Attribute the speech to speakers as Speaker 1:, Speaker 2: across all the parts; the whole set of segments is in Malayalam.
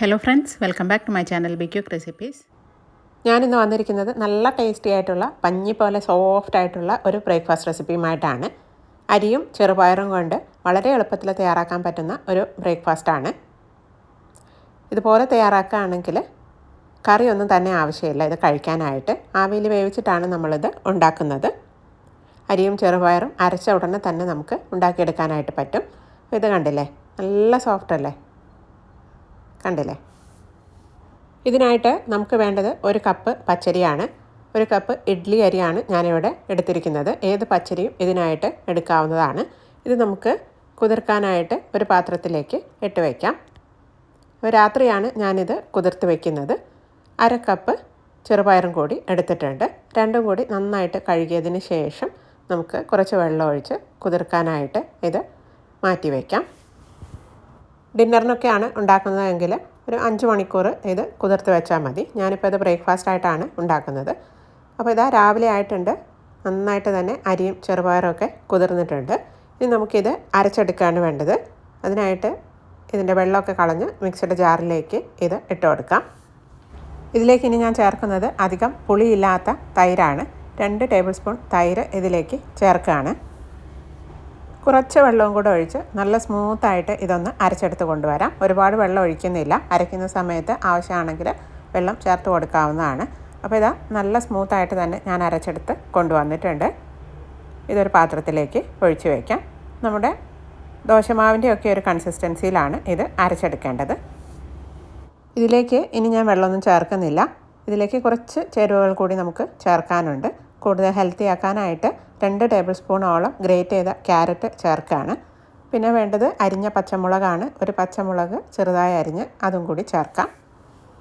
Speaker 1: Hello friends welcome back to my channel ബിക്യൂക്ക് recipes
Speaker 2: ഞാനിന്ന് വന്നിരിക്കുന്നത് നല്ല ടേസ്റ്റി ആയിട്ടുള്ള പഞ്ഞി പോലെ സോഫ്റ്റ് ആയിട്ടുള്ള ഒരു ബ്രേക്ക്ഫാസ്റ്റ് റെസിപ്പിയുമായിട്ടാണ് അരിയും ചെറുപയറും കൊണ്ട് വളരെ എളുപ്പത്തിൽ തയ്യാറാക്കാൻ പറ്റുന്ന ഒരു ബ്രേക്ക്ഫാസ്റ്റാണ് ഇതുപോലെ തയ്യാറാക്കുകയാണെങ്കിൽ കറിയൊന്നും തന്നെ ആവശ്യമില്ല ഇത് കഴിക്കാനായിട്ട്. ആവിയിൽ വേവിച്ചിട്ടാണ് നമ്മളിത് ഉണ്ടാക്കുന്നത്. അരിയും ചെറുപയറും അരച്ച ഉടനെ തന്നെ നമുക്ക് ഉണ്ടാക്കിയെടുക്കാനായിട്ട് പറ്റും. ഇത് കണ്ടില്ലേ? നല്ല സോഫ്റ്റ് അല്ലേ? കണ്ടില്ലേ? ഇതിനായിട്ട് നമുക്ക് വേണ്ടത് ഒരു കപ്പ് പച്ചരിയാണ്. ഒരു കപ്പ് ഇഡ്ഡലി അരിയാണ് ഞാനിവിടെ എടുത്തിരിക്കുന്നത്. ഏത് പച്ചരിയും ഇതിനായിട്ട് എടുക്കാവുന്നതാണ്. ഇത് നമുക്ക് കുതിർക്കാനായിട്ട് ഒരു പാത്രത്തിലേക്ക് ഇട്ട് വയ്ക്കാം രാത്രിയാണ് ഞാനിത് കുതിർത്ത് വയ്ക്കുന്നത് അര കപ്പ് ചെറുപയറും കൂടി എടുത്തിട്ടുണ്ട്. രണ്ടും കൂടി നന്നായിട്ട് കഴുകിയതിന് ശേഷം നമുക്ക് കുറച്ച് വെള്ളം ഒഴിച്ച് കുതിർക്കാനായിട്ട് ഇത് മാറ്റി വയ്ക്കാം ഡിന്നറിനൊക്കെയാണ് ഉണ്ടാക്കുന്നതെങ്കിൽ ഒരു അഞ്ച് മണിക്കൂർ ഇത് കുതിർത്ത് വെച്ചാൽ മതി. ഞാനിപ്പോൾ ഇത് ബ്രേക്ക്ഫാസ്റ്റ് ആയിട്ടാണ് ഉണ്ടാക്കുന്നത്. അപ്പോൾ ഇതാ രാവിലെ ആയിട്ടുണ്ട്. നന്നായിട്ട് തന്നെ അരിയും ചെറുപയറും ഒക്കെ കുതിർന്നിട്ടുണ്ട്. ഇനി നമുക്കിത് അരച്ചെടുക്കുകയാണ് വേണ്ടത്. അതിനായിട്ട് ഇതിന്റെ വെള്ളമൊക്കെ കളഞ്ഞ് മിക്സിയുടെ ജാറിലേക്ക് ഇത് ഇട്ട് കൊടുക്കാം. ഇതിലേക്ക് ഇനി ഞാൻ ചേർക്കുന്നത് അധികം പുളിയില്ലാത്ത തൈരാണ്. രണ്ട് ടേബിൾ സ്പൂൺ തൈര് ഇതിലേക്ക് ചേർക്കുകയാണ്. കുറച്ച് വെള്ളവും കൂടെ ഒഴിച്ച് നല്ല സ്മൂത്തായിട്ട് ഇതൊന്ന് അരച്ചെടുത്ത് കൊണ്ടുവരാം. ഒരുപാട് വെള്ളം ഒഴിക്കുന്നില്ല. അരയ്ക്കുന്ന സമയത്ത് ആവശ്യമാണെങ്കിൽ വെള്ളം ചേർത്ത് കൊടുക്കാവുന്നതാണ്. അപ്പോൾ ഇതാ നല്ല സ്മൂത്തായിട്ട് തന്നെ ഞാൻ അരച്ചെടുത്ത് കൊണ്ടുവന്നിട്ടുണ്ട്. ഇതൊരു പാത്രത്തിലേക്ക് ഒഴിച്ച് വയ്ക്കാം. നമ്മുടെ ദോശമാവിന്റെ ഒക്കെ ഒരു കൺസിസ്റ്റൻസിയിലാണ് ഇത് അരച്ചെടുക്കേണ്ടത്. ഇതിലേക്ക് ഇനി ഞാൻ വെള്ളമൊന്നും ചേർക്കുന്നില്ല. ഇതിലേക്ക് കുറച്ച് ചേരുവകൾ കൂടി നമുക്ക് ചേർക്കാനുണ്ട്. കൂടുതൽ ഹെൽത്തി ആക്കാനായിട്ട് രണ്ട് ടേബിൾ സ്പൂണോളം ഗ്രേറ്റ് ചെയ്ത ക്യാരറ്റ് ചേർക്കുകയാണ് പിന്നെ വേണ്ടത് അരിഞ്ഞ പച്ചമുളകാണ്. ഒരു പച്ചമുളക് ചെറുതായി അരിഞ്ഞ് അതും കൂടി ചേർക്കാം.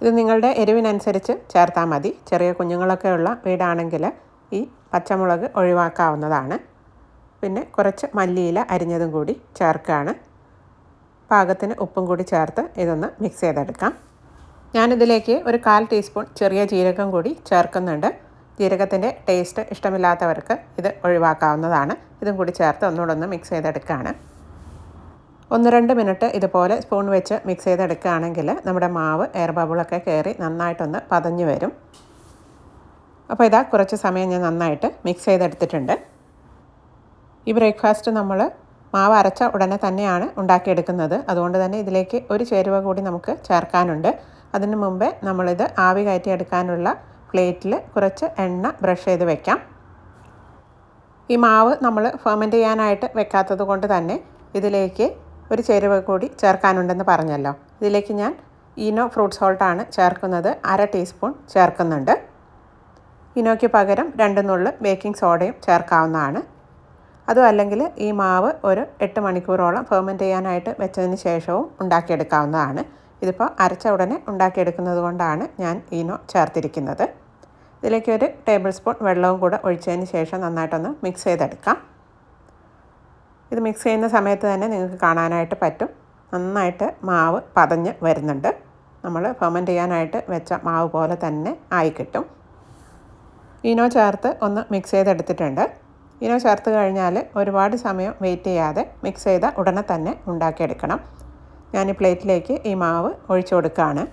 Speaker 2: ഇത് നിങ്ങളുടെ എരിവിനനുസരിച്ച് ചേർത്താൽ മതി. ചെറിയ കുഞ്ഞുങ്ങളൊക്കെ ഉള്ള വീടാണെങ്കിൽ ഈ പച്ചമുളക് ഒഴിവാക്കാവുന്നതാണ്. പിന്നെ കുറച്ച് മല്ലിയില അരിഞ്ഞതും കൂടി ചേർക്കുകയാണ് പാകത്തിന് ഉപ്പും കൂടി ചേർത്ത് ഇതൊന്ന് മിക്സ് ചെയ്തെടുക്കാം. ഞാനിതിലേക്ക് ഒരു കാൽ ടീസ്പൂൺ ചെറിയ ജീരകം കൂടി ചേർക്കുന്നുണ്ട്. ജീരകത്തിന്റെ ടേസ്റ്റ് ഇഷ്ടമില്ലാത്തവർക്ക് ഇത് ഒഴിവാക്കാവുന്നതാണ്. ഇതും കൂടി ചേർത്ത് ഒന്നുകൂടെ ഒന്ന് മിക്സ് ചെയ്തെടുക്കുകയാണ് ഒന്ന് രണ്ട് മിനിറ്റ് ഇതുപോലെ സ്പൂൺ വെച്ച് മിക്സ് ചെയ്തെടുക്കുകയാണെങ്കിൽ നമ്മുടെ മാവ് എയർ ബബിളൊക്കെ കയറി നന്നായിട്ടൊന്ന് പതഞ്ഞു വരും. അപ്പോൾ ഇതാ കുറച്ച് സമയം ഞാൻ നന്നായിട്ട് മിക്സ് ചെയ്തെടുത്തിട്ടുണ്ട്. ഈ ബ്രേക്ക്ഫാസ്റ്റ് നമ്മൾ മാവ് അരച്ച ഉടനെ തന്നെയാണ് ഉണ്ടാക്കിയെടുക്കുന്നത്. അതുകൊണ്ട് തന്നെ ഇതിലേക്ക് ഒരു ചേരുവ കൂടി നമുക്ക് ചേർക്കാനുണ്ട്. അതിന് മുമ്പേ നമ്മളിത് ആവി കയറ്റിയെടുക്കാനുള്ള പ്ലേറ്റിൽ കുറച്ച് എണ്ണ ബ്രഷ് ചെയ്ത് വെക്കാം. ഈ മാവ് നമ്മൾ ഫെർമെന്റ് ചെയ്യാനായിട്ട് വെക്കാത്തത് കൊണ്ട് തന്നെ ഇതിലേക്ക് ഒരു ചേരുവ കൂടി ചേർക്കാനുണ്ടെന്ന് പറഞ്ഞല്ലോ. ഇതിലേക്ക് ഞാൻ ഈനോ ഫ്രൂട്ട് സോൾട്ടാണ് ചേർക്കുന്നത്. അര ടീസ്പൂൺ ചേർക്കുന്നുണ്ട്. ഇനോയ്ക്ക് പകരം രണ്ട് നുള്ളു ബേക്കിംഗ് സോഡയും ചേർക്കാവുന്നതാണ്. അതും അല്ലെങ്കിൽ ഈ മാവ് ഒരു എട്ട് മണിക്കൂറോളം ഫെർമെന്റ് ചെയ്യാനായിട്ട് വെച്ചതിന് ശേഷവും ഉണ്ടാക്കിയെടുക്കാവുന്നതാണ്. ഇതിപ്പോൾ അരച്ച ഉടനെ ഉണ്ടാക്കിയെടുക്കുന്നത് കൊണ്ടാണ് ഞാൻ ഈനോ ചേർത്തിരിക്കുന്നത്. ഇതിലേക്ക് ഒരു ടേബിൾ സ്പൂൺ വെള്ളവും കൂടെ ഒഴിച്ചതിന് ശേഷം നന്നായിട്ടൊന്ന് മിക്സ് ചെയ്തെടുക്കാം. ഇത് മിക്സ് ചെയ്യുന്ന സമയത്ത് തന്നെ നിങ്ങൾക്ക് കാണാനായിട്ട് പറ്റും. നന്നായിട്ട് മാവ് പതഞ്ഞ് വരുന്നുണ്ട്. നമ്മൾ ഫെർമെന്റ് ചെയ്യാനായിട്ട് വെച്ച മാവ് പോലെ തന്നെ ആയി കിട്ടും. ഈനോ ചേർത്ത് ഒന്ന് മിക്സ് ചെയ്തെടുത്തിട്ടുണ്ട്. ഈനോ ചേർത്ത് കഴിഞ്ഞാൽ ഒരുപാട് സമയം വെയിറ്റ് ചെയ്യാതെ മിക്സ് ചെയ്ത ഉടനെ തന്നെ ഉണ്ടാക്കിയെടുക്കണം. ഞാൻ ഈ പ്ലേറ്റിലേക്ക് ഈ മാവ് ഒഴിച്ചു കൊടുക്കുകയാണ്.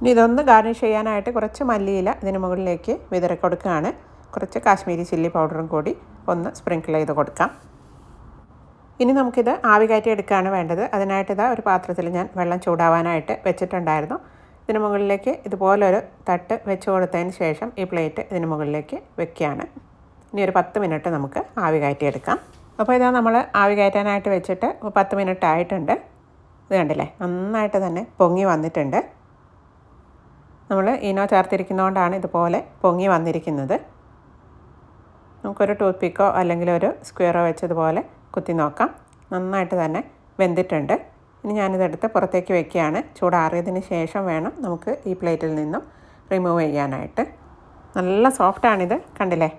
Speaker 2: ഇനി ഇതൊന്ന് ഗാർണിഷ് ചെയ്യാനായിട്ട് കുറച്ച് മല്ലിയില ഇതിന് മുകളിലേക്ക് വിതറി കൊടുക്കുകയാണ്. കുറച്ച് കാശ്മീരി ചില്ലി പൗഡറും കൂടി ഒന്ന് സ്പ്രിങ്കിൾ ചെയ്ത് കൊടുക്കാം. ഇനി നമുക്കിത് ആവി കയറ്റി എടുക്കുകയാണ് വേണ്ടത്. അതിനായിട്ട് ഇതാ ഒരു പാത്രത്തിൽ ഞാൻ വെള്ളം ചൂടാവാനായിട്ട് വെച്ചിട്ടുണ്ടായിരുന്നു. ഇതിന് മുകളിലേക്ക് ഇതുപോലൊരു തട്ട് വെച്ച് കൊടുത്തതിന് ശേഷം ഈ പ്ലേറ്റ് ഇതിന് മുകളിലേക്ക് വെക്കുകയാണ്. ഇനി ഒരു പത്ത് മിനിറ്റ് നമുക്ക് ആവി കയറ്റി എടുക്കാം അപ്പോൾ ഇതാ നമ്മൾ ആവി കയറ്റാനായിട്ട് വെച്ചിട്ട് പത്ത് മിനിറ്റ് ആയിട്ടുണ്ട്. ഇത് കണ്ടില്ലേ നന്നായിട്ട് തന്നെ പൊങ്ങി വന്നിട്ടുണ്ട്. നമ്മൾ ഈനോ ചേർത്തിരിക്കുന്നതുകൊണ്ടാണ് ഇതുപോലെ പൊങ്ങി വന്നിരിക്കുന്നത്. നമുക്കൊരു ടൂത്ത് പിക്കോ അല്ലെങ്കിൽ ഒരു സ്ക്വയറോ വെച്ചതുപോലെ കുത്തി നോക്കാം. നന്നായിട്ട് തന്നെ വെന്തിട്ടുണ്ട്. ഇനി ഞാനിതെടുത്ത് പുറത്തേക്ക് വെക്കുകയാണ്. ചൂടാറിയതിന് ശേഷം വേണം നമുക്ക് ഈ പ്ലേറ്റിൽ നിന്നും റിമൂവ് ചെയ്യാനായിട്ട്. നല്ല സോഫ്റ്റാണിത് കണ്ടില്ലേ?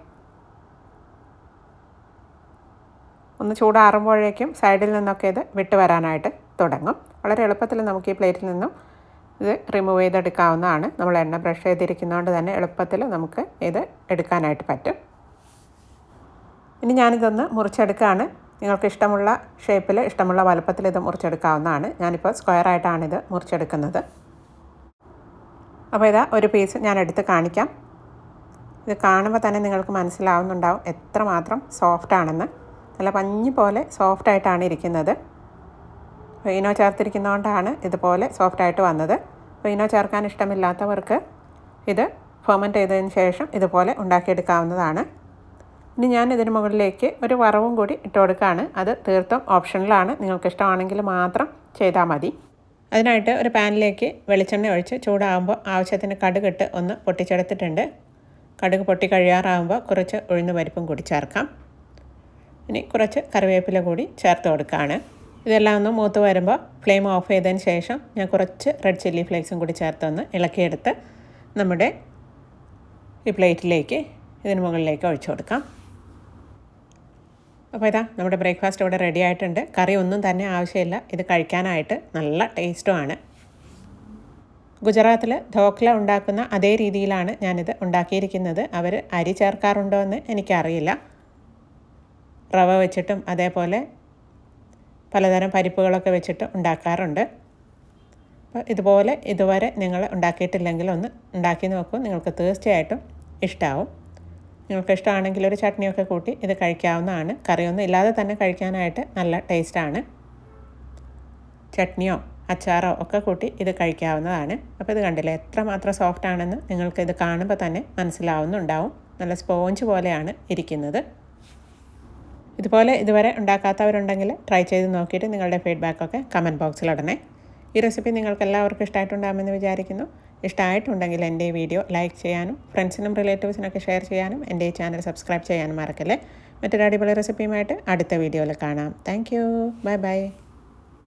Speaker 2: ഒന്ന് ചൂടാറുമ്പോഴേക്കും സൈഡിൽ നിന്നൊക്കെ ഇത് വിട്ട് വരാനായിട്ട് തുടങ്ങും. വളരെ എളുപ്പത്തിൽ നമുക്ക് ഈ പ്ലേറ്റിൽ നിന്നും ഇത് റിമൂവ് ചെയ്തെടുക്കാവുന്നതാണ്. നമ്മൾ എണ്ണ ബ്രഷ് ചെയ്തിരിക്കുന്നതുകൊണ്ട് തന്നെ എളുപ്പത്തിൽ നമുക്ക് ഇത് എടുക്കാനായിട്ട് പറ്റും. ഇനി ഞാനിതൊന്ന് മുറിച്ചെടുക്കുകയാണ്. നിങ്ങൾക്ക് ഇഷ്ടമുള്ള ഷേപ്പിൽ ഇഷ്ടമുള്ള വലുപ്പത്തിൽ ഇത് മുറിച്ചെടുക്കാവുന്നതാണ്. ഞാനിപ്പോൾ ഇത് മുറിച്ചെടുക്കുന്നത്. അപ്പോൾ ഇതാ ഒരു പീസ് ഞാൻ എടുത്ത് കാണിക്കാം. ഇത് കാണുമ്പോൾ തന്നെ നിങ്ങൾക്ക് മനസ്സിലാവുന്നുണ്ടാവും എത്രമാത്രം സോഫ്റ്റാണെന്ന് നല്ല പഞ്ഞി പോലെ സോഫ്റ്റായിട്ടാണ് ഇരിക്കുന്നത്. ഇനോ ചേർത്തിരിക്കുന്നതുകൊണ്ടാണ് ഇതുപോലെ സോഫ്റ്റ് ആയിട്ട് വന്നത്. അപ്പോൾ ഇനോ ചേർക്കാൻ ഇഷ്ടമില്ലാത്തവർക്ക് ഇത് ഫെർമെന്റ് ചെയ്തതിന് ശേഷം ഇതുപോലെ ഉണ്ടാക്കിയെടുക്കാവുന്നതാണ്. ഇനി ഞാൻ ഇതിന് മുകളിലേക്ക് ഒരു വറവും കൂടി ഇട്ട് കൊടുക്കുകയാണ്. അത് തീർത്തും ഓപ്ഷനിലാണ് നിങ്ങൾക്ക് ഇഷ്ടമാണെങ്കിൽ മാത്രം ചെയ്താൽ മതി. അതിനായിട്ട് ഒരു പാനിലേക്ക് വെളിച്ചെണ്ണ ഒഴിച്ച് ചൂടാകുമ്പോൾ ആവശ്യത്തിന് കടുകിട്ട് ഒന്ന് പൊട്ടിച്ചെടുത്തിട്ടുണ്ട്. കടുക് പൊട്ടി കഴിയാറാകുമ്പോൾ കുറച്ച് ഉഴുന്ന് പരിപ്പും കൂടി ചേർക്കാം. ഇനി കുറച്ച് കറിവേപ്പില കൂടി ചേർത്ത് കൊടുക്കുകയാണ്. ഇതെല്ലാം ഒന്ന് മൂത്ത് വരുമ്പോൾ ഫ്ലെയിം ഓഫ് ചെയ്തതിന് ശേഷം ഞാൻ കുറച്ച് റെഡ് ചില്ലി ഫ്ലേക്സും കൂടി ചേർത്തൊന്ന് ഇളക്കിയെടുത്ത് നമ്മുടെ ഈ പ്ലേറ്റിലേക്ക് ഇതിന് മുകളിലേക്ക് ഒഴിച്ചു കൊടുക്കാം. അപ്പോൾ ഇതാ നമ്മുടെ ബ്രേക്ക്ഫാസ്റ്റ് ഇവിടെ റെഡി ആയിട്ടുണ്ട്. കറി ഒന്നും തന്നെ ആവശ്യമില്ല. ഇത് കഴിക്കാനായിട്ട് നല്ല ടേസ്റ്റുമാണ് ഗുജറാത്തിൽ ധോക്ല ഉണ്ടാക്കുന്ന അതേ രീതിയിലാണ് ഞാനിത് ഉണ്ടാക്കിയിരിക്കുന്നത്. അവർ അരി ചേർക്കാറുണ്ടോ എന്ന് എനിക്കറിയില്ല. റവ വെച്ചിട്ടും അതേപോലെ പലതരം പരിപ്പുകളൊക്കെ വെച്ചിട്ട് ഉണ്ടാക്കാറുണ്ട്. അപ്പോൾ ഇതുപോലെ ഇതുവരെ നിങ്ങൾ ഉണ്ടാക്കിയിട്ടില്ലെങ്കിൽ ഒന്ന് ഉണ്ടാക്കി നോക്കൂ. നിങ്ങൾക്ക് തീർച്ചയായിട്ടും ഇഷ്ടമാവും നിങ്ങൾക്ക് ഇഷ്ടമാണെങ്കിൽ ഒരു ചട്നിയൊക്കെ കൂട്ടി ഇത് കഴിക്കാവുന്നതാണ്. കറിയൊന്നും ഇല്ലാതെ തന്നെ കഴിക്കാനായിട്ട് നല്ല ടേസ്റ്റാണ്. ചട്നിയോ അച്ചാറോ ഒക്കെ കൂട്ടി ഇത് കഴിക്കാവുന്നതാണ്. അപ്പോൾ ഇത് കണ്ടില്ലേ? എത്രമാത്രം സോഫ്റ്റ് ആണെന്ന് നിങ്ങൾക്ക് ഇത് കാണുമ്പോൾ തന്നെ മനസ്സിലാവുന്നുണ്ടാവും. നല്ല സ്പോഞ്ച് പോലെയാണ് ഇരിക്കുന്നത്. ഇതുപോലെ ഇതുവരെ ഉണ്ടാക്കാത്തവരുണ്ടെങ്കിൽ ട്രൈ ചെയ്ത് നോക്കിയിട്ട് നിങ്ങളുടെ ഫീഡ്ബാക്കൊക്കെ കമന്റ് ബോക്സിൽ ഇടണേ. ഈ റെസിപ്പി നിങ്ങൾക്ക് എല്ലാവർക്കും ഇഷ്ടമായിട്ടുണ്ടാകുമെന്ന് വിചാരിക്കുന്നു. ഇഷ്ടമായിട്ടുണ്ടെങ്കിൽ എന്റെ ഈ വീഡിയോ ലൈക്ക് ചെയ്യാനും ഫ്രണ്ട്സിനും റിലേറ്റീവ്സിനൊക്കെ ഷെയർ ചെയ്യാനും എന്റെ ഈ ചാനൽ സബ്സ്ക്രൈബ് ചെയ്യാനും മറക്കല്ലേ. മറ്റൊരു അടിപൊളി റെസിപ്പിയുമായിട്ട് അടുത്ത വീഡിയോയിൽ കാണാം. Thank you bye bye